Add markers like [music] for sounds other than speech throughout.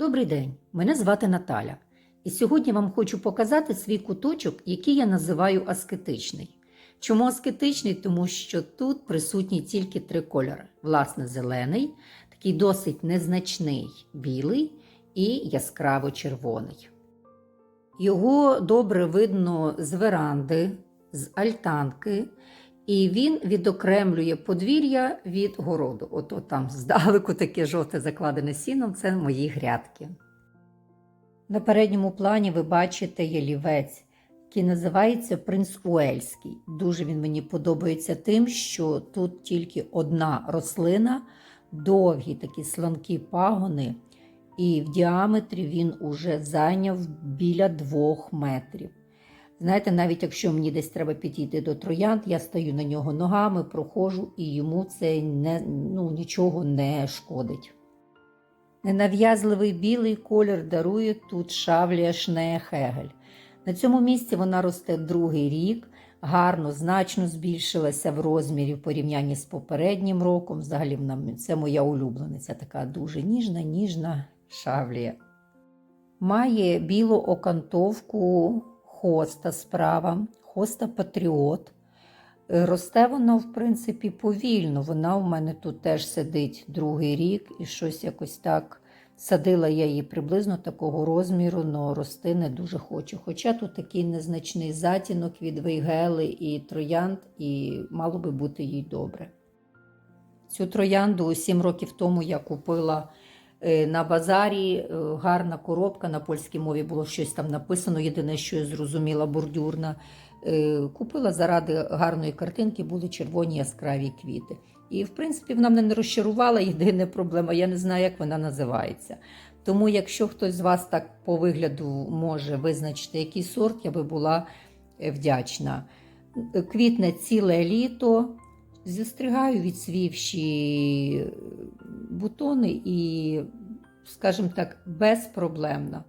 Добрий день, мене звати Наталя. І сьогодні вам хочу показати свій куточок, який я називаю аскетичний. Чому аскетичний? Тому що тут присутні тільки три кольори: власне, зелений, такий досить незначний білий і яскраво червоний. Його добре видно з веранди, з альтанки, і він відокремлює подвір'я від городу. Ото там здалеку таке жовте закладене сіном це мої грядки. На передньому плані ви бачите ялівець, який називається Принц Уельський. Дуже він мені подобається тим, що тут тільки одна рослина, довгі такі сланкі пагони, і в діаметрі він уже зайняв біля двох метрів. Знаєте, навіть якщо мені десь треба підійти до троянд, я стою на нього ногами, проходжу, і йому це не, ну, нічого не шкодить. Ненав'язливий білий колір дарує тут шавлія Шнеєхегель. На цьому місці вона росте другий рік, гарно, значно збільшилася в розмірі в порівнянні з попереднім роком. Взагалі це моя улюблениця, така дуже ніжна, ніжна шавлія. Має білу окантовку хоста справа, хоста Патріот. Е, Росте вона, в принципі, повільно. Вона у мене тут теж сидить другий рік і щось якось так. Садила я її приблизно такого розміру, але рости не дуже хочу. Хоча тут такий незначний затінок від вейгели і троянд, і мало би бути їй добре. Цю троянду 7 років тому я купила на базарі. е, Гарна коробка на польській мові було щось там написано. Єдине, що я зрозуміла, бордюрна. Е, Купила заради гарної картинки, були червоні яскраві квіти. І, в принципі, вона мене не розчарувала. Єдина проблема, я не знаю, як вона називається. Тому, якщо хтось з вас так по вигляду може визначити, який сорт, я би була е, вдячна. Е, Квітне ціле літо, зістригаю відсвівші бутони і, скажімо так, безпроблемно.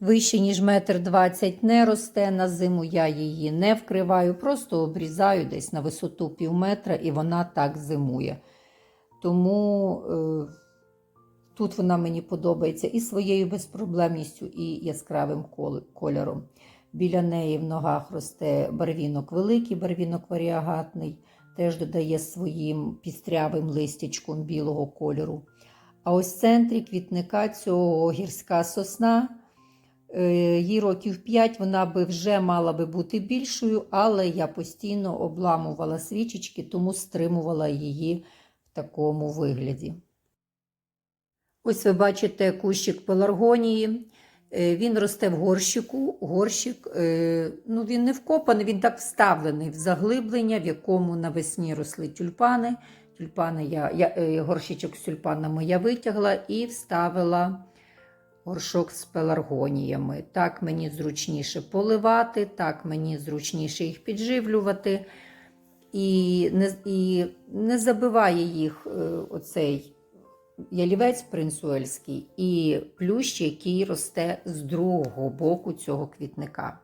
Вище, ніж метр двадцять не росте на зиму, я її не вкриваю, просто обрізаю десь на висоту пів метра і вона так зимує. Тому е, тут вона мені подобається і своєю безпроблемністю, і яскравим кольором. Біля неї в ногах росте барвінок великий, барвінок варіагатний, теж додає своїм пістрявим листячком білого кольору. А ось в центрі квітника цього гірська сосна. Е, Їй років 5 вона би вже мала би бути більшою, але я постійно обламувала свічечки, тому стримувала її в такому вигляді. Ось ви бачите кущик пеларгонії. Е, Він росте в горщику. Горщик, е, ну він не вкопаний, він так вставлений в заглиблення, в якому навесні росли тюльпани. Тюльпани я, я, е, горщичок з тюльпанами я витягла і вставила горшок з пеларгоніями. Так мені зручніше поливати, так мені зручніше їх підживлювати. І не, і не забиває їх оцей ялівець принцуельський і плющ, який росте з другого боку цього квітника.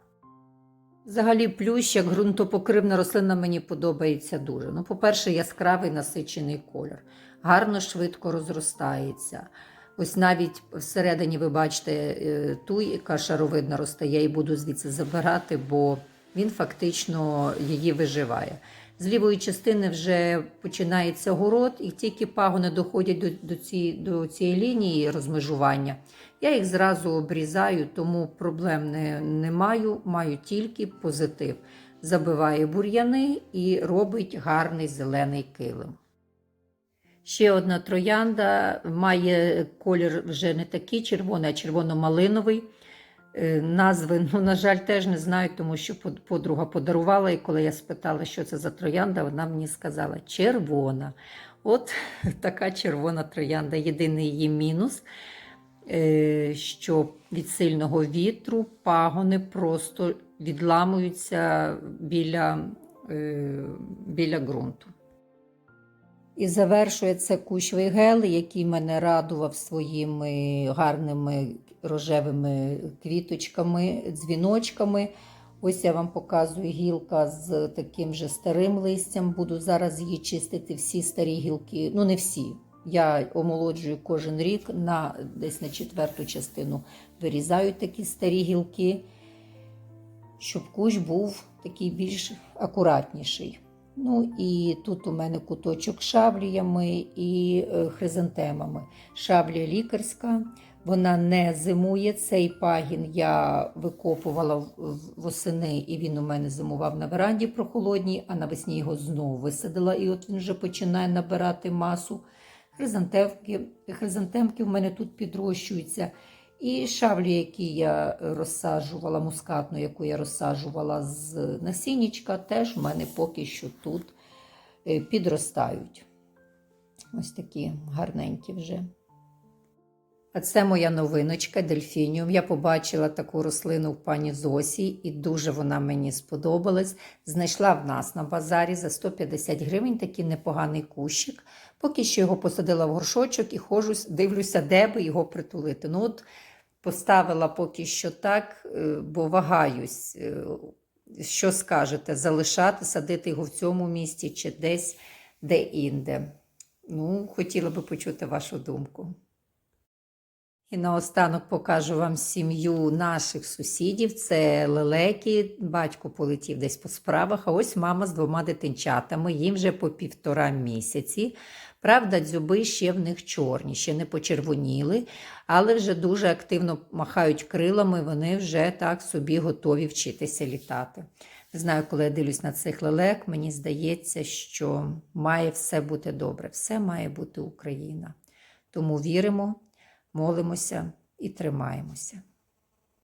Взагалі, плющ, як ґрунтопокривна рослина, мені подобається дуже. Ну, по-перше, яскравий насичений колір, гарно швидко розростається. Ось навіть всередині ви бачите е, ту, яка шаровидна росте, я її буду звідси забирати, бо він фактично її виживає. З лівої частини вже починається город, і тільки пагони доходять до, до, цієї, до цієї лінії розмежування. Я їх зразу обрізаю, тому проблем не, не маю, маю тільки позитив. Забиває бур'яни і робить гарний зелений килим. Ще одна троянда має колір вже не такий червоний, а червоно-малиновий. Е, Назви, ну, на жаль, теж не знаю, тому що подруга подарувала, і коли я спитала, що це за троянда, вона мені сказала червона. От [laughs] така червона троянда. Єдиний її мінус, е, що від сильного вітру пагони просто відламуються біля, е, біля ґрунту. І завершує це кущ вейгели, який мене радував своїми гарними рожевими квіточками, дзвіночками. Ось я вам показую гілка з таким же старим листям. Буду зараз її чистити всі старі гілки. Ну, не всі. Я омолоджую кожен рік на десь на четверту частину вирізаю такі старі гілки, щоб кущ був такий більш акуратніший. Ну і тут у мене куточок з шавліями і е, хризантемами. Шавлія лікарська, вона не зимує. Цей пагін я викопувала восени, і він у мене зимував на веранді прохолодній, а навесні його знову висадила, і от він вже починає набирати масу. Хризантемки, хризантемки в мене тут підрощуються. І шавлі, які я розсаджувала, мускатну, яку я розсаджувала з насіннячка, теж в мене поки що тут е, підростають. Ось такі гарненькі вже. А це моя новиночка дельфініум. Я побачила таку рослину в пані Зосі, і дуже вона мені сподобалась. Знайшла в нас на базарі за 150 гривень такий непоганий кущик. Поки що його посадила в горшочок і ходжу, дивлюся, де би його притулити. Ну, от поставила поки що так, е, бо вагаюсь. е, Що скажете, залишати, садити його в цьому місці чи десь де-інде. Ну, хотіла би почути вашу думку. І наостанок покажу вам сім'ю наших сусідів. Це лелеки. Батько полетів десь по справах. А ось мама з двома дитинчатами. Їм вже по півтора місяці. Правда, дзюби ще в них чорні, ще не почервоніли, але вже дуже активно махають крилами. Вони вже так собі готові вчитися літати. Не знаю, коли я дивлюсь на цих лелек, мені здається, що має все бути добре, все має бути Україна. Тому віримо молимося і тримаємося.